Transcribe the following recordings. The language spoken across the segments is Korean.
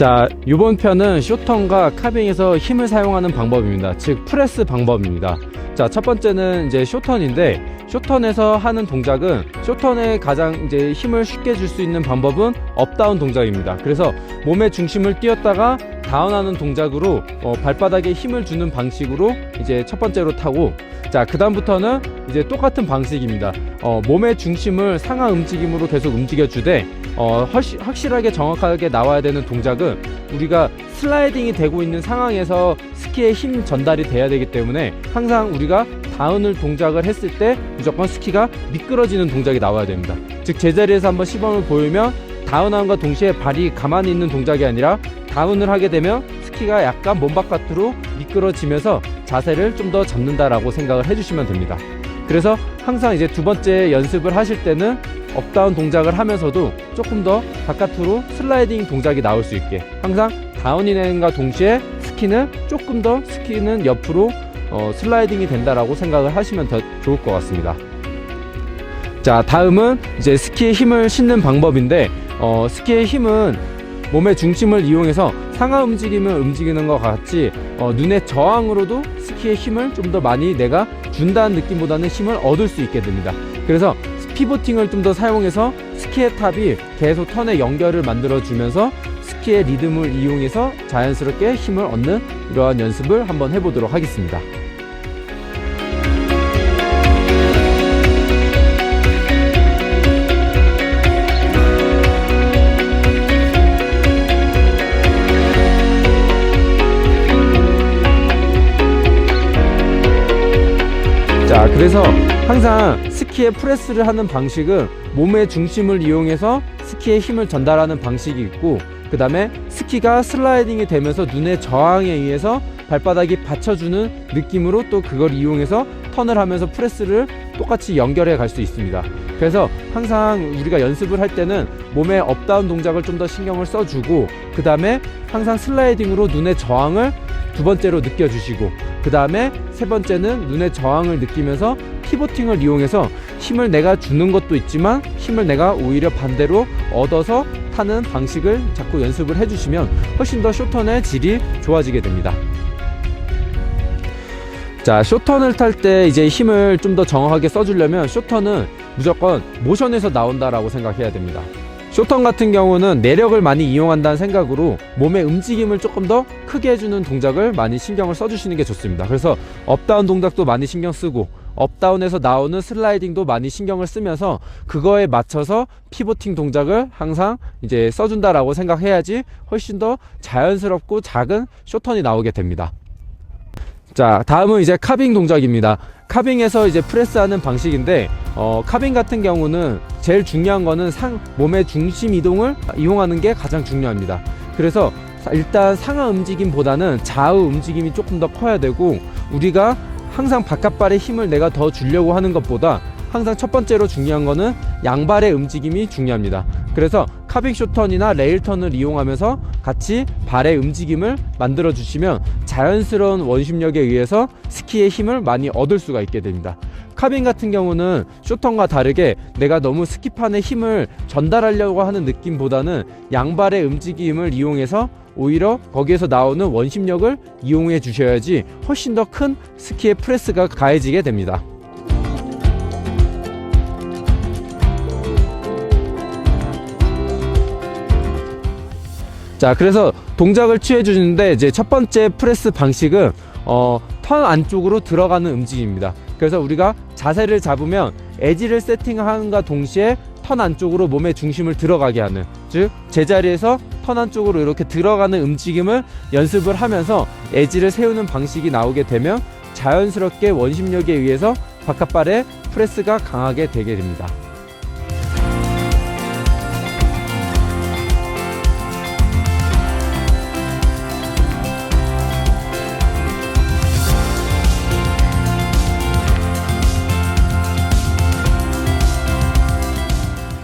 자, 이번 편은 쇼턴과 카빙에서 힘을 사용하는 방법입니다. 즉, 프레스 방법입니다. 자, 첫 번째는 이제 쇼턴인데, 쇼턴에서 하는 동작은 쇼턴에 가장 이제 힘을 쉽게 줄 수 있는 방법은 업다운 동작입니다. 그래서 몸의 중심을 띄었다가 다운하는 동작으로 어, 발바닥에 힘을 주는 방식으로 이제 첫 번째로 타고 자, 그다음부터는 이제 똑같은 방식입니다. 어, 몸의 중심을 상하 움직임으로 계속 움직여 주되 어, 훨씬 확실하게 정확하게 나와야 되는 동작은 우리가 슬라이딩이 되고 있는 상황에서 스키에 힘 전달이 돼야 되기 때문에 항상 우리가 다운을 동작을 했을 때 무조건 스키가 미끄러지는 동작이 나와야 됩니다. 즉 제자리에서 한번 시범을 보이면 다운함과 동시에 발이 가만히 있는 동작이 아니라 다운을 하게 되면 스키가 약간 몸 바깥으로 미끄러지면서 자세를 좀 더 잡는다라고 생각을 해주시면 됩니다. 그래서 항상 이제 두 번째 연습을 하실 때는 업다운 동작을 하면서도 조금 더 바깥으로 슬라이딩 동작이 나올 수 있게 항상 다운이 되는과 동시에 스키는 조금 더 스키는 옆으로 어, 슬라이딩이 된다라고 생각을 하시면 더 좋을 것 같습니다. 자, 다음은 이제 스키의 힘을 싣는 방법인데 어, 스키의 힘은 몸의 중심을 이용해서 상하 움직임을 움직이는 것 같이 어, 눈의 저항으로도 스키의 힘을 좀 더 많이 내가 준다는 느낌보다는 힘을 얻을 수 있게 됩니다. 그래서 피보팅을 좀 더 사용해서 스키의 탑이 계속 턴의 연결을 만들어 주면서 스키의 리듬을 이용해서 자연스럽게 힘을 얻는 이러한 연습을 한번 해보도록 하겠습니다. 자, 그래서 항상 스키의 프레스를 하는 방식은 몸의 중심을 이용해서 스키의 힘을 전달하는 방식이 있고, 그 다음에 스키가 슬라이딩이 되면서 눈의 저항에 의해서 발바닥이 받쳐주는 느낌으로 또 그걸 이용해서 턴을 하면서 프레스를 똑같이 연결해 갈 수 있습니다. 그래서 항상 우리가 연습을 할 때는 몸의 업다운 동작을 좀 더 신경을 써주고, 그 다음에 항상 슬라이딩으로 눈의 저항을 두 번째로 느껴주시고, 그 다음에 세 번째는 눈의 저항을 느끼면서 피보팅을 이용해서 힘을 내가 주는 것도 있지만 힘을 내가 오히려 반대로 얻어서 타는 방식을 자꾸 연습을 해주시면 훨씬 더 쇼턴의 질이 좋아지게 됩니다. 자, 쇼턴을 탈 때 이제 힘을 좀 더 정확하게 써주려면 쇼턴은 무조건 모션에서 나온다라고 생각해야 됩니다. 쇼턴 같은 경우는 내력을 많이 이용한다는 생각으로 몸의 움직임을 조금 더 크게 해주는 동작을 많이 신경을 써주시는 게 좋습니다. 그래서 업다운 동작도 많이 신경 쓰고 업다운에서 나오는 슬라이딩도 많이 신경을 쓰면서 그거에 맞춰서 피보팅 동작을 항상 이제 써준다라고 생각해야지 훨씬 더 자연스럽고 작은 쇼턴이 나오게 됩니다. 자, 다음은 이제 카빙 동작입니다. 카빙에서 이제 프레스하는 방식인데, 어, 카빙 같은 경우는 제일 중요한 거는 상, 몸의 중심 이동을 이용하는 게 가장 중요합니다. 그래서 일단 상하 움직임보다는 좌우 움직임이 조금 더 커야 되고, 우리가 항상 바깥발에 힘을 내가 더 주려고 하는 것보다 항상 첫 번째로 중요한 거는 양발의 움직임이 중요합니다. 그래서 카빙 쇼턴이나 레일턴을 이용하면서 같이 발의 움직임을 만들어 주시면 자연스러운 원심력에 의해서 스키의 힘을 많이 얻을 수가 있게 됩니다. 카빙 같은 경우는 쇼턴과 다르게 내가 너무 스키판에 힘을 전달하려고 하는 느낌보다는 양발의 움직임을 이용해서 오히려 거기에서 나오는 원심력을 이용해 주셔야지 훨씬 더 큰 스키의 프레스가 가해지게 됩니다. 자, 그래서 동작을 취해 주는데 이제 첫 번째 프레스 방식은 어, 턴 안쪽으로 들어가는 움직임입니다. 그래서 우리가 자세를 잡으면 에지를 세팅하는가 동시에 턴 안쪽으로 몸의 중심을 들어가게 하는 즉 제자리에서 턴 안쪽으로 이렇게 들어가는 움직임을 연습을 하면서 에지를 세우는 방식이 나오게 되면 자연스럽게 원심력에 의해서 바깥발에 프레스가 강하게 되게 됩니다.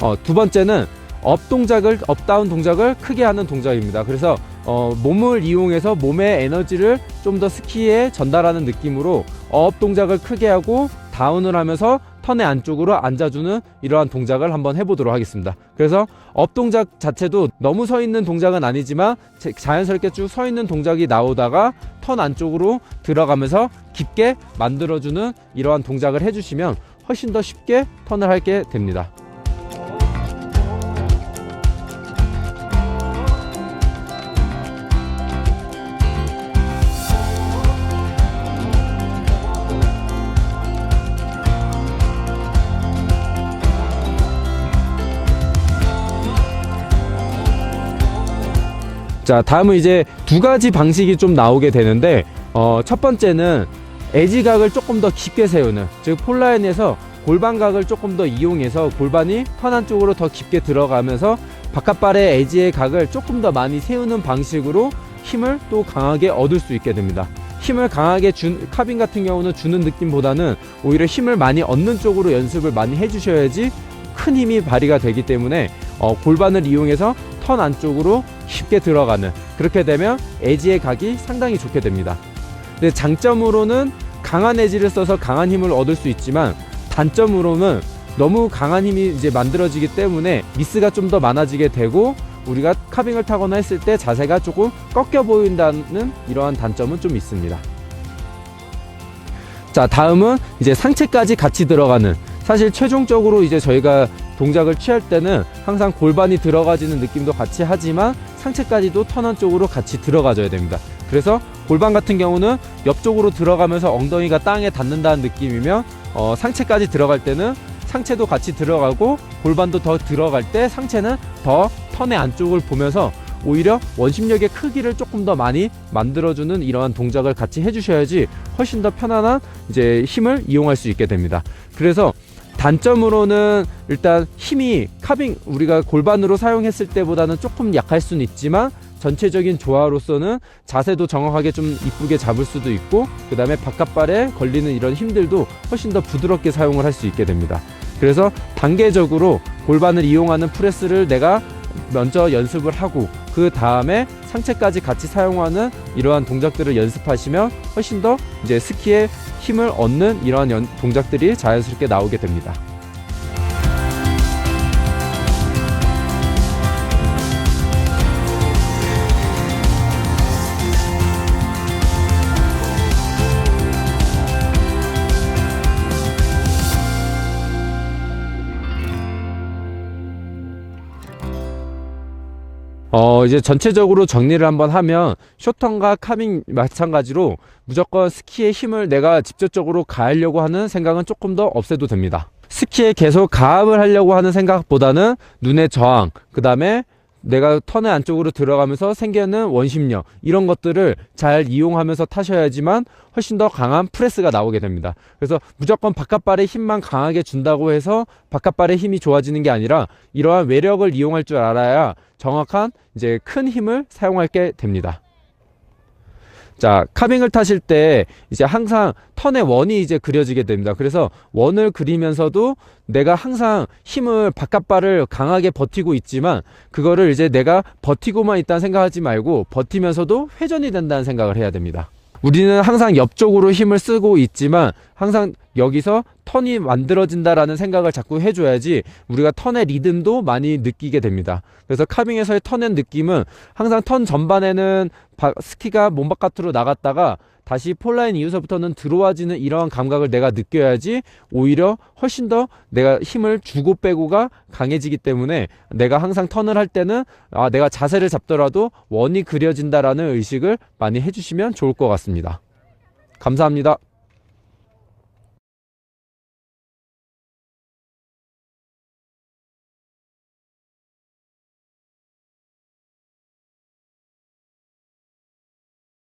어, 두 번째는 업 동작을 업다운 동작을 크게 하는 동작입니다. 그래서 어, 몸을 이용해서 몸의 에너지를 좀 더 스키에 전달하는 느낌으로 업 동작을 크게 하고 다운을 하면서 턴의 안쪽으로 앉아주는 이러한 동작을 한번 해보도록 하겠습니다. 그래서 업 동작 자체도 너무 서 있는 동작은 아니지만 제- 자연스럽게 쭉 서 있는 동작이 나오다가 턴 안쪽으로 들어가면서 깊게 만들어주는 이러한 동작을 해주시면 훨씬 더 쉽게 턴을 하게 됩니다. 자, 다음은 이제 두 가지 방식이 좀 나오게 되는데, 어, 첫 번째는 에지각을 조금 더 깊게 세우는, 즉, 폴라인에서 골반각을 조금 더 이용해서 골반이 턴 안쪽으로 더 깊게 들어가면서 바깥발의 에지의 각을 조금 더 많이 세우는 방식으로 힘을 또 강하게 얻을 수 있게 됩니다. 힘을 강하게 준, 카빈 같은 경우는 주는 느낌보다는 오히려 힘을 많이 얻는 쪽으로 연습을 많이 해주셔야지 큰 힘이 발휘가 되기 때문에 어, 골반을 이용해서 턴 안쪽으로 쉽게 들어가는 그렇게 되면 에지의 각이 상당히 좋게 됩니다. 근데 장점으로는 강한 에지를 써서 강한 힘을 얻을 수 있지만 단점으로는 너무 강한 힘이 이제 만들어지기 때문에 미스가 좀 더 많아지게 되고 우리가 카빙을 타거나 했을 때 자세가 조금 꺾여 보인다는 이러한 단점은 좀 있습니다. 자, 다음은 이제 상체까지 같이 들어가는 사실 최종적으로 이제 저희가 동작을 취할 때는 항상 골반이 들어가지는 느낌도 같이 하지만 상체까지도 턴한 쪽으로 같이 들어가줘야 됩니다. 그래서 골반 같은 경우는 옆쪽으로 들어가면서 엉덩이가 땅에 닿는다는 느낌이면 어, 상체까지 들어갈 때는 상체도 같이 들어가고 골반도 더 들어갈 때 상체는 더 턴의 안쪽을 보면서 오히려 원심력의 크기를 조금 더 많이 만들어주는 이러한 동작을 같이 해주셔야지 훨씬 더 편안한 이제 힘을 이용할 수 있게 됩니다. 그래서 단점으로는 일단 힘이 카빙 우리가 골반으로 사용했을 때보다는 조금 약할 수는 있지만 전체적인 조화로서는 자세도 정확하게 좀 이쁘게 잡을 수도 있고 그 다음에 바깥발에 걸리는 이런 힘들도 훨씬 더 부드럽게 사용을 할 수 있게 됩니다. 그래서 단계적으로 골반을 이용하는 프레스를 내가 먼저 연습을 하고 그 다음에 상체까지 같이 사용하는 이러한 동작들을 연습하시면 훨씬 더 이제 스키에 힘을 얻는 이러한 연- 동작들이 자연스럽게 나오게 됩니다. 어, 이제 전체적으로 정리를 한번 하면 쇼턴과 카빙 마찬가지로 무조건 스키의 힘을 내가 직접적으로 가하려고 하는 생각은 조금 더 없애도 됩니다. 스키에 계속 가압을 하려고 하는 생각보다는 눈의 저항, 그 다음에 내가 턴의 안쪽으로 들어가면서 생기는 원심력 이런 것들을 잘 이용하면서 타셔야지만 훨씬 더 강한 프레스가 나오게 됩니다. 그래서 무조건 바깥발의 힘만 강하게 준다고 해서 바깥발의 힘이 좋아지는 게 아니라 이러한 외력을 이용할 줄 알아야 정확한 이제 큰 힘을 사용하게 됩니다. 자, 카빙을 타실 때 이제 항상 턴의 원이 이제 그려지게 됩니다. 그래서 원을 그리면서도 내가 항상 힘을 바깥발을 강하게 버티고 있지만 그거를 이제 내가 버티고만 있다는 생각하지 말고 버티면서도 회전이 된다는 생각을 해야 됩니다. 우리는 항상 옆쪽으로 힘을 쓰고 있지만 항상 여기서 턴이 만들어진다라는 생각을 자꾸 해줘야지 우리가 턴의 리듬도 많이 느끼게 됩니다. 그래서 카빙에서의 턴의 느낌은 항상 턴 전반에는 바- 스키가 몸 바깥으로 나갔다가 다시 폴라인 이후서부터는 들어와지는 이러한 감각을 내가 느껴야지 오히려 훨씬 더 내가 힘을 주고 빼고가 강해지기 때문에 내가 항상 턴을 할 때는 아, 내가 자세를 잡더라도 원이 그려진다라는 의식을 많이 해주시면 좋을 것 같습니다. 감사합니다.